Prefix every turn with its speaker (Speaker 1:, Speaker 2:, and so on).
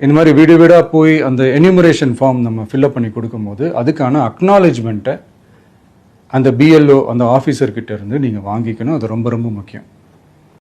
Speaker 1: இந்த மாதிரி வீடு வீடாக போய் அந்த எனிமரேஷன் ஃபார்ம் நம்ம ஃபில்அப் பண்ணி கொடுக்கும்போது அதுக்கான அக்னாலேஜ்மெண்ட்டை அந்த பிஎல்ஓ அந்த ஆஃபீஸர்கிட்ட இருந்து நீங்கள் வாங்கிக்கணும். அது ரொம்ப ரொம்ப முக்கியம்.